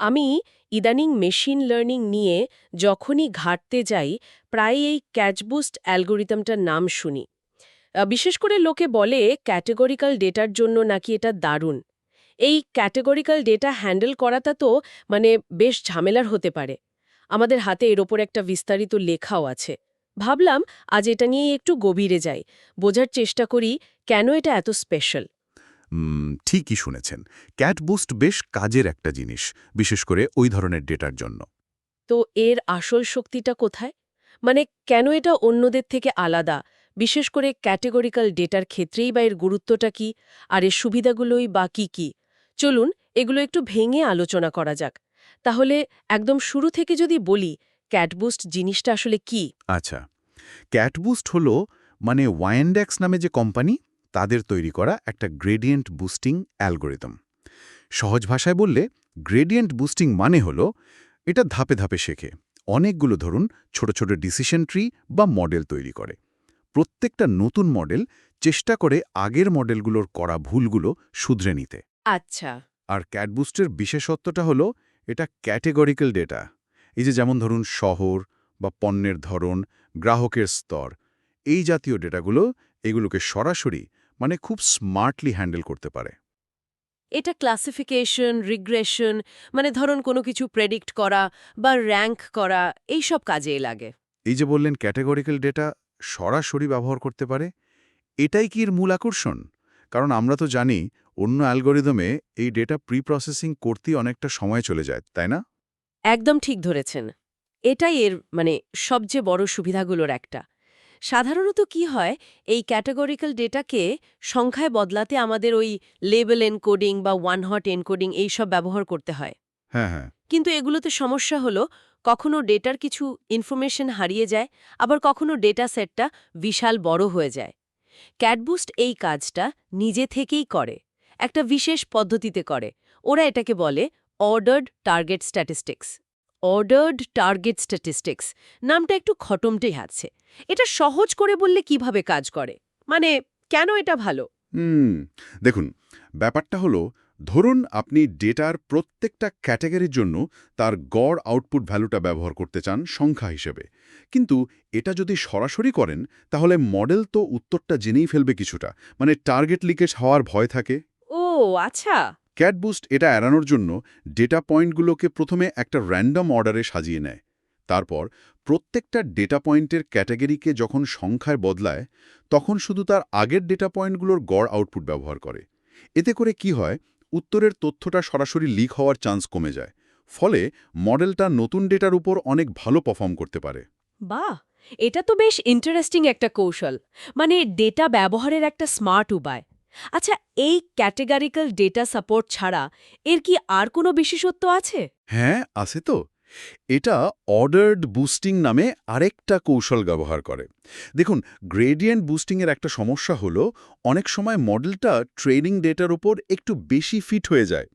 আমি ইদানিং machine learning নিয়ে যখনই ঘাটতে যাই প্রায় এই ক্যাচবুস্ট অ্যালগোরিদমটার নাম শুনি। বিশেষ করে লোকে বলে ক্যাটেগরিক্যাল ডেটার জন্য নাকি এটা দারুণ। এই ক্যাটেগরিক্যাল ডেটা হ্যান্ডেল করাটা তো মানে বেশ ঝামেলার হতে পারে। আমাদের হাতে এর ওপর একটা বিস্তারিত লেখাও আছে। ভাবলাম আজ এটা নিয়ে একটু গভীরে যাই। বোঝার চেষ্টা করি কেন এটা এত স্পেশাল ঠিকই শুনেছেন। ক্যাটবুস্ট বেশ কাজের একটা জিনিস বিশেষ করে ওই ধরনের ডেটার জন্য। তো এর আসল শক্তিটা কোথায়? মানে কেন এটা অন্যদের থেকে আলাদা? বিশেষ করে ক্যাটেগরিক্যাল ডেটার ক্ষেত্রেই বা এর গুরুত্বটা কি? আর এর সুবিধাগুলোই বা কি কি? চলুন এগুলো একটু ভেঙে আলোচনা করা যাক। তাহলে একদম শুরু থেকে যদি বলি ক্যাটবুস্ট জিনিসটা আসলে কি? আচ্ছা। ক্যাটবুস্ট হলো মানে ওয়াইন্ডেক্স নামে যে কোম্পানি তাদের তৈরি করা একটা গ্রেডিয়েন্ট বুস্টিং অ্যালগোরিদম। সহজ ভাষায় বললে গ্রেডিয়েন্ট বুস্টিং মানে হলো এটা ধাপে ধাপে শেখে। অনেকগুলো ধরুন ছোট ছোট ডিসিশন ট্রি বা মডেল তৈরি করে। প্রত্যেকটা নতুন মডেল চেষ্টা করে আগের মডেলগুলোর করা ভুলগুলো শুধরে নিতে। আচ্ছা। আর ক্যাটবুস্টের বিশেষত্বটা হলো এটা ক্যাটেগরিক্যাল ডেটা এই যে যেমন ধরুন শহর বা পণ্যের ধরন গ্রাহকের স্তর এই জাতীয় ডেটাগুলো এগুলোকে সরাসরি মানে খুব স্মার্টলি হ্যান্ডেল করতে পারে। এটা ক্লাসিফিকেশন রিগ্রেশন মানে ধরুন কোনো কিছু প্রেডিক্ট করা বা র্যাঙ্ক করা এই সব কাজে লাগে। এই যে বললেন ক্যাটেগরিক্যাল ডেটা সরাসরি ব্যবহার করতে পারে এটাই কি এর মূল আকর্ষণ? কারণ আমরা তো জানি অন্য অ্যালগোরিদমে এই ডেটা প্রি প্রসেসিং করতেই অনেকটা সময় চলে যায় তাই না? একদম ঠিক ধরেছেন। এটাই এর মানে সবচেয়ে বড় সুবিধাগুলোর একটা। সাধারণত কি হয় এই ক্যাটাগরিক্যাল ডেটাকে সংখ্যায় বদলাতে আমাদের ওই লেবেল এনকোডিং বা ওয়ান হট এনকোডিং এইসব ব্যবহার করতে হয়। হ্যাঁ হ্যাঁ। কিন্তু এগুলোতে সমস্যা হলো কখনো ডেটার কিছু ইনফরমেশন হারিয়ে যায় আবার কখনো ডেটা সেটটা বিশাল বড় হয়ে যায়। ক্যাটবুস্ট এই কাজটা নিজে থেকেই করে একটা বিশেষ পদ্ধতিতে করে। ওরা এটাকে বলে ordered target statistics ordered target statistics নামটা একটু খটমটেই আছে। এটা সহজ করে বললে কীভাবে কাজ করে? মানে কেন এটা ভালো? হুম দেখুন ব্যাপারটা হলো ধরুন আপনি ডেটার প্রত্যেকটা ক্যাটাগরির জন্য তার গড় আউটপুট ভ্যালুটা ব্যবহার করতে চান সংখ্যা হিসেবে। কিন্তু এটা যদি সরাসরি করেন তাহলে মডেল তো উত্তরটা জেনেই ফেলবে কিছুটা। মানে টার্গেট লিকেজ হওয়ার ভয় থাকে। ও আচ্ছা। ক্যাটবুস্ট এটা এড়ানোর জন্য ডেটা পয়েন্টগুলোকে প্রথমে একটা র্যান্ডম অর্ডারে সাজিয়ে নেয়। তারপর প্রত্যেকটা ডেটা পয়েন্টের ক্যাটাগরিকে যখন সংখ্যায় বদলায়, তখন শুধু তার আগের ডেটা পয়েন্টগুলোর গড় আউটপুট ব্যবহার করে। এতে করে কি হয়, উত্তরের তথ্যটা সরাসরি লিক হওয়ার চান্স কমে যায়, ফলে মডেলটা নতুন ডেটার উপর অনেক ভালো পারফর্ম করতে পারে। বাহ! এটা তো বেশ ইন্টারেস্টিং একটা কৌশল। মানে ডেটা ব্যবহারের একটা স্মার্ট উপায়। আচ্ছা এই ক্যাটেগরিক্যাল ডেটা সাপোর্ট ছাড়া এর কি আর কোনো বিশেষত্ব আছে? হ্যাঁ আছে তো। এটা অর্ডার্ড বুস্টিং নামে আরেকটা কৌশল ব্যবহার করে। দেখুন গ্রেডিয়েন্ট বুস্টিংয়ের একটা সমস্যা হলো অনেক সময় মডেলটা ট্রেনিং ডেটার উপর একটু বেশি ফিট হয়ে যায়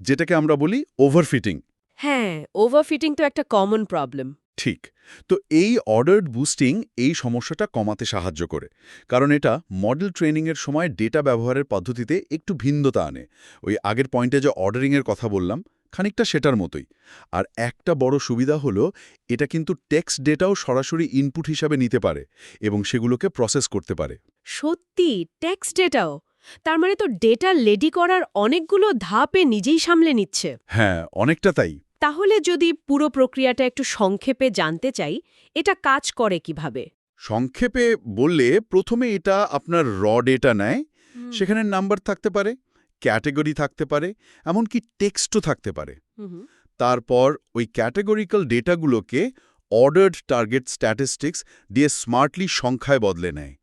যেটাকে আমরা বলি ওভারফিটিং। হ্যাঁ ওভারফিটিং তো একটা কমন প্রবলেম। ঠিক। তো এই অর্ডার্ড বুস্টিং এই সমস্যাটা কমাতে সাহায্য করে। কারণ এটা মডেল ট্রেনিংয়ের সময় ডেটা ব্যবহারের পদ্ধতিতে একটু ভিন্নতা আনে। ওই আগের পয়েন্টে যে অর্ডারিংয়ের কথা বললাম খানিকটা সেটার মতোই। আর একটা বড় সুবিধা হলো এটা কিন্তু টেক্সট ডেটাও সরাসরি ইনপুট হিসাবে নিতে পারে এবং সেগুলোকে প্রসেস করতে পারে। সত্যি টেক্সট ডেটাও তার মানে তো ডেটা লেডি করার অনেকগুলো ধাপে নিজেই সামলে নিচ্ছে। হ্যাঁ অনেকটা তাই। তাহলে যদি পুরো প্রক্রিয়াটা একটু সংক্ষেপে জানতে চাই এটা কাজ করে কীভাবে? সংক্ষেপে বললে প্রথমে এটা আপনার র ডেটা নেয় সেখানে নাম্বার থাকতে পারে ক্যাটেগরি থাকতে পারে এমনকি টেক্সটও থাকতে পারে। তারপর ওই ক্যাটেগরিক্যাল ডেটাগুলোকে অর্ডার্ড টার্গেট স্ট্যাটিস্টিক্স দিয়ে স্মার্টলি সংখ্যায় বদলে নেয়।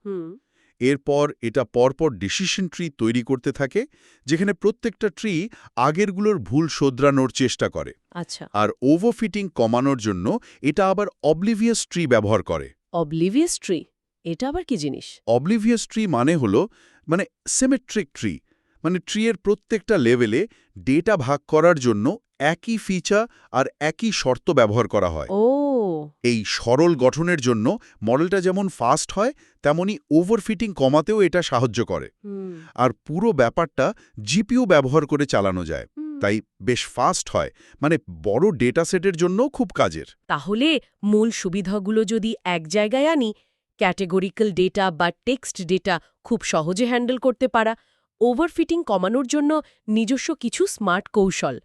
এরপর এটা পরপর ডিসিশন ট্রি তৈরি করতে থাকে যেখানে প্রত্যেকটা ট্রি আগেরগুলোর ভুল শোধরানোর চেষ্টা করে। আচ্ছা। আর ওভারফিটিং কমানোর জন্য এটা আবার অবলিভিয়াস ট্রি ব্যবহার করে। অবলিভিয়াস ট্রি এটা আবার কি জিনিস? অবলিভিয়াস ট্রি মানে হলো মানে সিমেট্রিক ট্রি মানে ট্রিয়ের প্রত্যেকটা লেভেলে ডেটা ভাগ করার জন্য একই ফিচার আর একই শর্ত ব্যবহার করা হয়। ও এই সরল গঠনের জন্য মডেলটা যেমন ফাস্ট হয় তেমনি ওভারফিটিং কমাতেও এটা সাহায্য করে। আর পুরো ব্যাপারটা জিপিও ব্যবহার করে চালানো যায়। তাই বেশ ফাস্ট হয়। মানে বড় ডেটা সেটের জন্য খুব কাজের। তাহলে মূল সুবিধাগুলো যদি এক জায়গায় আনি ক্যাটেগরিক্যাল ডেটা বা টেক্সট ডেটা খুব সহজে হ্যান্ডেল করতে পারা। ওভারফিটিং কমানোর জন্য নিজস্ব কিছু স্মার্ট কৌশল।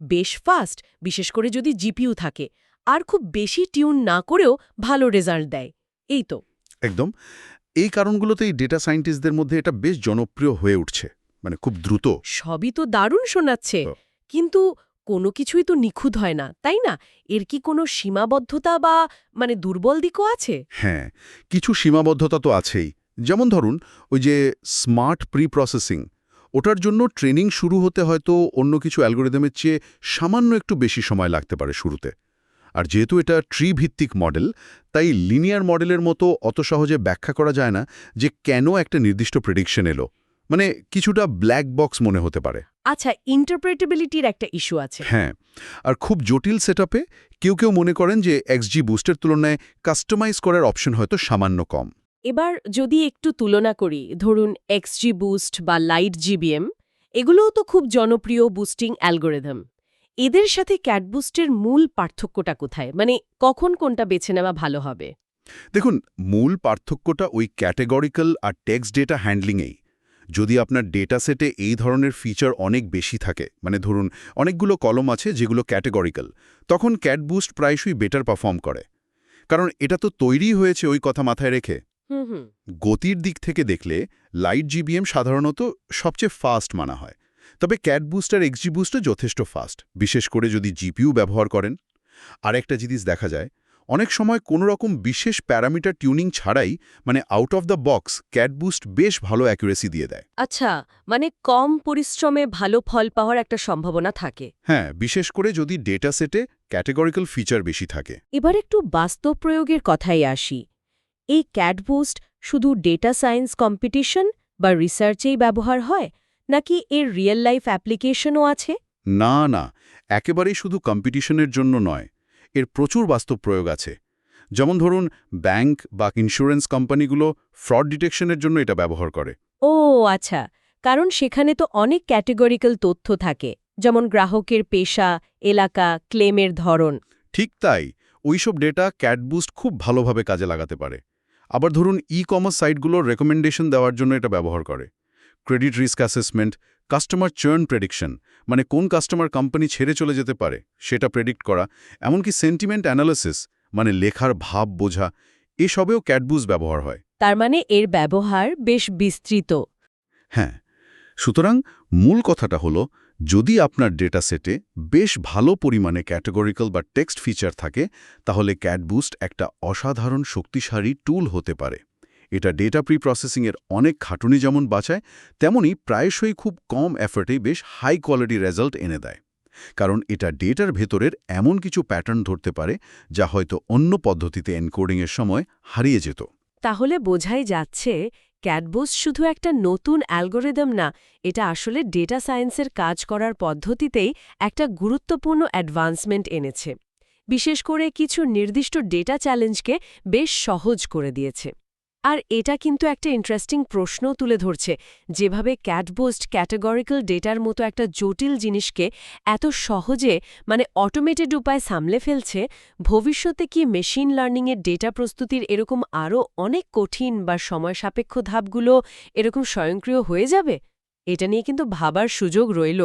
বেশ ফাস্ট বিশেষ করে যদি জিপিইউ থাকে। আর খুব বেশি টিউন না করেও ভালো রেজাল্ট দেয়। এই তো। একদম। এই কারণগুলোতেই ডেটা সায়েন্টিস্টদের মধ্যে এটা বেশ জনপ্রিয় হয়ে উঠছে মানে খুব দ্রুত। সবই তো দারুণ শোনাচ্ছে। কিন্তু কোনো কিছুই তো নিখুঁত হয় না তাই না? এর কি কোনো সীমাবদ্ধতা বা মানে দুর্বল দিকও আছে? হ্যাঁ কিছু সীমাবদ্ধতা তো আছেই। যেমন ধরুন ওই যে স্মার্ট প্রি প্রসেসিং ওটার জন্য ট্রেনিং শুরু হতে হয়তো অন্য কিছু অ্যালগোরিদমের চেয়ে সামান্য একটু বেশি সময় লাগতে পারে শুরুতে। আর যেহেতু এটা ট্রি ভিত্তিক মডেল তাই লিনিয়ার মডেলের মতো অত সহজে ব্যাখ্যা করা যায় না যে কেন একটা নির্দিষ্ট প্রেডিকশন এলো। মানে কিছুটা ব্ল্যাক বক্স মনে হতে পারে। আচ্ছা ইন্টারপ্রেটেবিলিটির একটা ইস্যু আছে। হ্যাঁ আর খুব জটিল সেটআপে কেউ কেউ মনে করেন যে এক্সজি বুস্টের তুলনায় কাস্টমাইজ করার অপশন হয়তো সামান্য কম। এবার যদি একটু তুলনা করি ধরুন এক্সজি বুস্ট বা লাইট জিবিএম এগুলোও তো খুব জনপ্রিয় বুস্টিং অ্যালগোরিদম এদের সাথে ক্যাটবুস্টের মূল পার্থক্যটা কোথায়? মানে কখন কোনটা বেছে নেওয়া ভালো হবে? দেখুন মূল পার্থক্যটা ওই ক্যাটেগরিক্যাল আর টেক্সট ডেটা হ্যান্ডলিংয়েই যদি আপনার ডেটা সেটে এই ধরনের ফিচার অনেক বেশি থাকে মানে ধরুন অনেকগুলো কলম আছে যেগুলো ক্যাটেগরিক্যাল তখন ক্যাটবুস্ট প্রায়শই বেটার পারফর্ম করে। কারণ এটা তো তৈরি হয়েছে ওই কথা মাথায় রেখে। গতির দিক থেকে দেখলে লাইট জিবিএম সাধারণত সবচেয়ে ফাস্ট মানা হয়। তবে ক্যাট বুস্ট আর এক্সজি বুস্টও যথেষ্ট ফাস্ট বিশেষ করে যদি জিপিইউ ব্যবহার করেন। আরেকটা জিনিস দেখা যায় অনেক সময় কোনো রকম বিশেষ প্যারামিটার টিউনিং ছাড়াই মানে out of the box CatBoost বেশ ভালো অ্যাকুরেসি দিয়ে দেয়। আচ্ছা মানে কম পরিশ্রমে ভালো ফল পাওয়ার একটা সম্ভাবনা থাকে। হ্যাঁ বিশেষ করে যদি ডেটা সেটে ক্যাটেগরিক্যাল ফিচার বেশি থাকে। এবার একটু বাস্তব প্রয়োগের কথাই আসি। এই ক্যাটবুস্ট শুধু ডেটা সায়েন্স কম্পিটিশন বা রিসার্চেই ব্যবহার হয় নাকি এর রিয়েল লাইফ অ্যাপ্লিকেশনও আছে? না না একেবারেই শুধু কম্পিটিশনের জন্য নয় এর প্রচুর বাস্তব প্রয়োগ আছে। যেমন ধরুন ব্যাংক বা ইন্স্যুরেন্স কোম্পানিগুলো ফ্রড ডিটেকশনের জন্য এটা ব্যবহার করে। ও আচ্ছা কারণ সেখানে তো অনেক ক্যাটেগরিক্যাল তথ্য থাকে যেমন গ্রাহকের পেশা এলাকা ক্লেমের ধরন। ঠিক তাই ওইসব ডেটা ক্যাটবুস্ট খুব ভালোভাবে কাজে লাগাতে পারে। আবার ধরুন ই কমার্স সাইটগুলোর রেকমেন্ডেশন দেওয়ার জন্য এটা ব্যবহার করে। Credit risk assessment customer churn prediction মানে কোন কাস্টমার কোম্পানি ছেড়ে চলে যেতে পারে সেটা প্রেডিক্ট করা এমনকি সেন্টিমেন্ট অ্যানালিসিস মানে লেখার ভাব বোঝা এসবেও ক্যাটবুস ব্যবহার হয়। তার মানে এর ব্যবহার বেশ বিস্তৃত। হ্যাঁ সুতরাং মূল কথাটা হলো যদি আপনার ডেটা সেটে বেশ ভালো পরিমাণে ক্যাটাগরিক্যাল বা টেক্সট ফিচার থাকে তাহলে ক্যাটবুস্ট একটা অসাধারণ শক্তিশালী টুল হতে পারে। এটা ডেটা প্রি প্রসেসিংয়ের অনেক খাটুনি যেমন বাঁচায়, তেমনি প্রায়শই খুব কম এফর্টেই বেশ হাই কোয়ালিটি রেজাল্ট এনে দেয়। কারণ এটা ডেটার ভেতরের এমন কিছু প্যাটার্ন ধরতে পারে, যা হয়তো অন্য পদ্ধতিতে এনকোডিংয়ের সময় হারিয়ে যেত। তাহলে বোঝাই যাচ্ছে ক্যাটবোস শুধু একটা নতুন অ্যালগোরিদম না, এটা আসলে ডেটা সায়েন্সের কাজ করার পদ্ধতিতেই একটা গুরুত্বপূর্ণ অ্যাডভান্সমেন্ট এনেছে। বিশেষ করে কিছু নির্দিষ্ট ডেটা চ্যালেঞ্জকে বেশ সহজ করে দিয়েছে। আর এটা কিন্তু একটা ইন্টারেস্টিং প্রশ্ন তুলে ধরছে, যেভাবে ক্যাটবোস্ট ক্যাটেগরিক্যাল ডেটার মতো একটা জটিল জিনিসকে এত সহজে মানে অটোমেটেড উপায় সামলে ফেলছে, ভবিষ্যতে কি মেশিন লার্নিংয়ের ডেটা প্রস্তুতির এরকম আরও অনেক কঠিন বা সময় সাপেক্ষ ধাপগুলো এরকম স্বয়ংক্রিয় হয়ে যাবে? এটা নিয়ে কিন্তু ভাবার সুযোগ রইল।